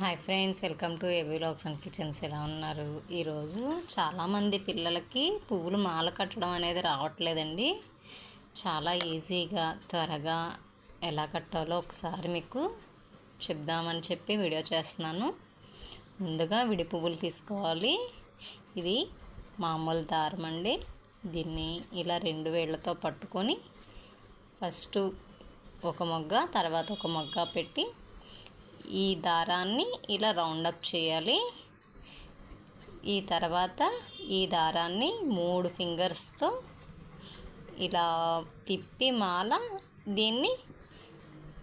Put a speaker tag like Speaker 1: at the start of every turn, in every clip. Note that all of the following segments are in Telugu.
Speaker 1: Hi friends welcome to AV lakhs and kitchens. ఎలా ఉన్నారు? ఈరోజు చాలామంది పిల్లలకి పువ్వులు మాల కట్టడం అనేది రావట్లేదండి. చాలా ఈజీగా త్వరగా ఎలా కట్టాలో ఒకసారి మీకు చెప్దామని చెప్పి వీడియో చేస్తున్నాను. ముందుగా విడి పువ్వులు తీసుకోవాలి. ఇది మామూలు దారం అండి. దీన్ని ఇలా రెండు వేళ్ళతో పట్టుకొని ఫస్ట్ ఒక మొగ్గ తర్వాత ఒక మొగ్గ పెట్టి ఈ దారాన్ని ఇలా రౌండప్ చేయాలి. ఈ తర్వాత ఈ దారాన్ని మూడు ఫింగర్స్తో ఇలా తిప్పి మాల దీన్ని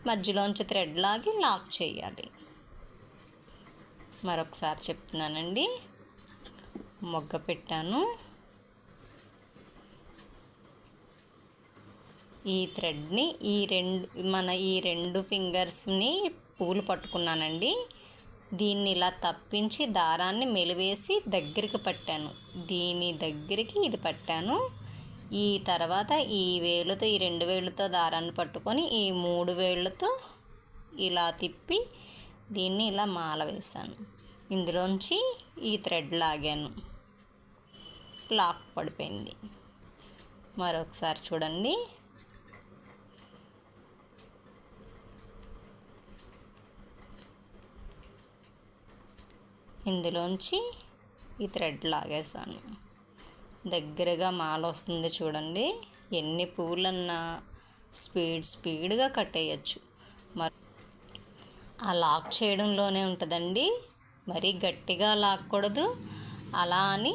Speaker 1: మధ్యలోంచి థ్రెడ్ లాగి లాక్ చేయాలి. మరొకసారి చెప్తున్నానండి. మొగ్గ పెట్టాను. ఈ థ్రెడ్ని ఈ రెండు మన ఈ రెండు ఫింగర్స్ని పూలు పట్టుకున్నానండి. దీన్ని ఇలా తప్పించి దారాన్ని మెలివేసి దగ్గరికి పట్టాను. దీని దగ్గరికి ఇది పట్టాను. ఈ తర్వాత ఈ వేలుతో ఈ రెండు వేళ్ళతో దారాన్ని పట్టుకొని ఈ మూడు వేళ్ళతో ఇలా తిప్పి దీన్ని ఇలా మాల వేశాను. ఇందులోంచి ఈ థ్రెడ్ లాగాను. లాక్ పడిపోయింది. మరొకసారి చూడండి. ఇందులోంచి ఈ థ్రెడ్ లాగేసాను దగ్గరగా మాల వస్తుంది చూడండి. ఎన్ని పువ్వులన్నా స్పీడ్ స్పీడ్గా కట్టేయచ్చు మరి ఆ లాక్ చేయడంలోనే ఉంటుందండి. మరీ గట్టిగా లాక్కూడదు. అలా అని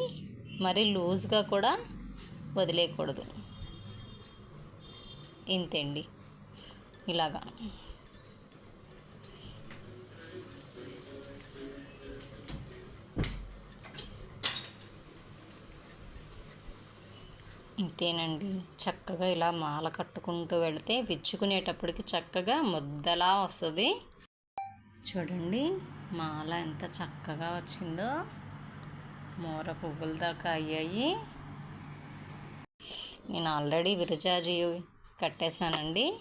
Speaker 1: మరీ లూజ్గా కూడా వదిలేయకూడదు ఇంతేండి ఇలాగా. ఇంతేనండి. చక్కగా ఇలా మాల కట్టుకుంటూ వెళితే విచ్చుకునేటప్పటికి చక్కగా ముద్దలా వస్తుంది. చూడండి మాల ఎంత చక్కగా వచ్చిందో. మూర పువ్వుల దాకా అయ్యాయి. నేను ఆల్రెడీ విరజాజి కట్టేశానండి.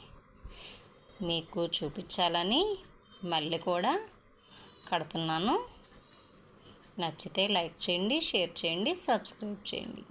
Speaker 1: మీకు చూపించాలని మళ్ళీ కూడా కడుతున్నాను. నచ్చితే లైక్ చేయండి షేర్ చేయండి సబ్స్క్రైబ్ చేయండి.